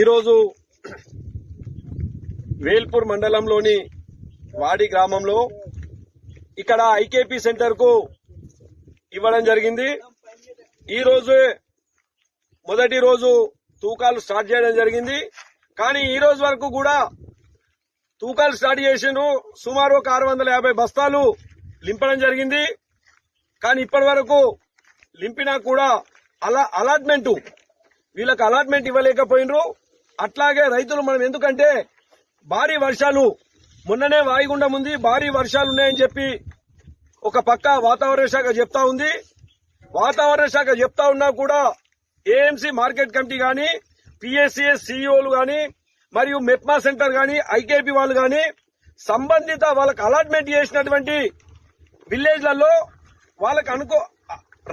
ఈరోజు వేల్పూర్ మండలంలోని వాడి గ్రామంలో ఇక్కడ ఐకేపీ సెంటర్కు ఇవ్వడం జరిగింది. ఈరోజు మొదటి రోజు తూకాలు స్టార్ట్ చేయడం జరిగింది. కానీ ఈ రోజు వరకు కూడా తూకాలు స్టార్ట్ చేసిండ్రు. సుమారు ఒక ఆరు వందల యాభై బస్తాలు లింపడం జరిగింది. కానీ ఇప్పటి వరకు లింపినా కూడా అలా అలాట్మెంటు వీళ్ళకి అలాట్మెంట్ ఇవ్వలేకపోయినరు. అట్లాగే రైతులు మనం ఎందుకంటే భారీ వర్షాలు మొన్ననే వాయుగుండం ఉంది భారీ వర్షాలు ఉన్నాయని చెప్పి ఒక పక్క వాతావరణ శాఖ చెప్తా ఉంది. వాతావరణ శాఖ చెప్తా ఉన్నా కూడా ఏఎంసీ మార్కెట్ కమిటీ గాని పిఎస్సిఎస్ సిఇఓలు గాని మరియు మెప్మా సెంటర్ గాని ఐకేపీ వాళ్ళు గాని సంబంధిత వాళ్ళకి అలాట్మెంట్ చేసినటువంటి విలేజ్లలో వాళ్ళకు అనుకో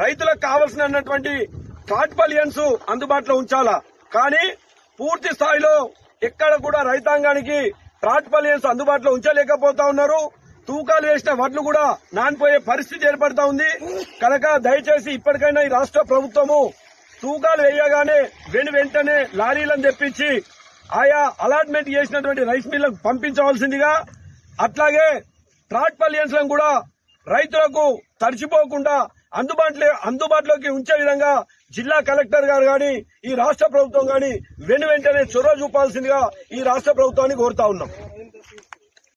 రైతులకు కావలసినటువంటి కాట్పలియన్స్ అందుబాటులో ఉంచాలా? కానీ పూర్తి స్థాయిలో ఎక్కడ కూడా రైతాంగానికి ట్రాట్పలియన్స్ అందుబాటులో ఉంచలేకపోతా ఉన్నారు. తూకాలు వేసిన వడ్లు కూడా నానిపోయే పరిస్థితి ఏర్పడతా ఉంది. కనుక దయచేసి ఇప్పటికైనా ఈ రాష్ట్ర ప్రభుత్వము తూకాలు వేయగానే వెను వెంటనే లారీలను తెప్పించి ఆయా అలాట్మెంట్ చేసినటువంటి రైస్ మిల్లకు పంపించవలసిందిగా అట్లాగే ట్రాట్పలియన్స్ పలియన్స్లను కూడా రైతులకు తడిచిపోకుండా అందుబాటులో అందుబాటులోకి ఉంచే విధంగా జిల్లా కలెక్టర్ గారు గాని ఈ రాష్ట్ర ప్రభుత్వం గాని వెను వెంటనే చొరవ చూపాల్సిందిగా ఈ రాష్ట్ర ప్రభుత్వాన్ని కోరుతా ఉన్నాం.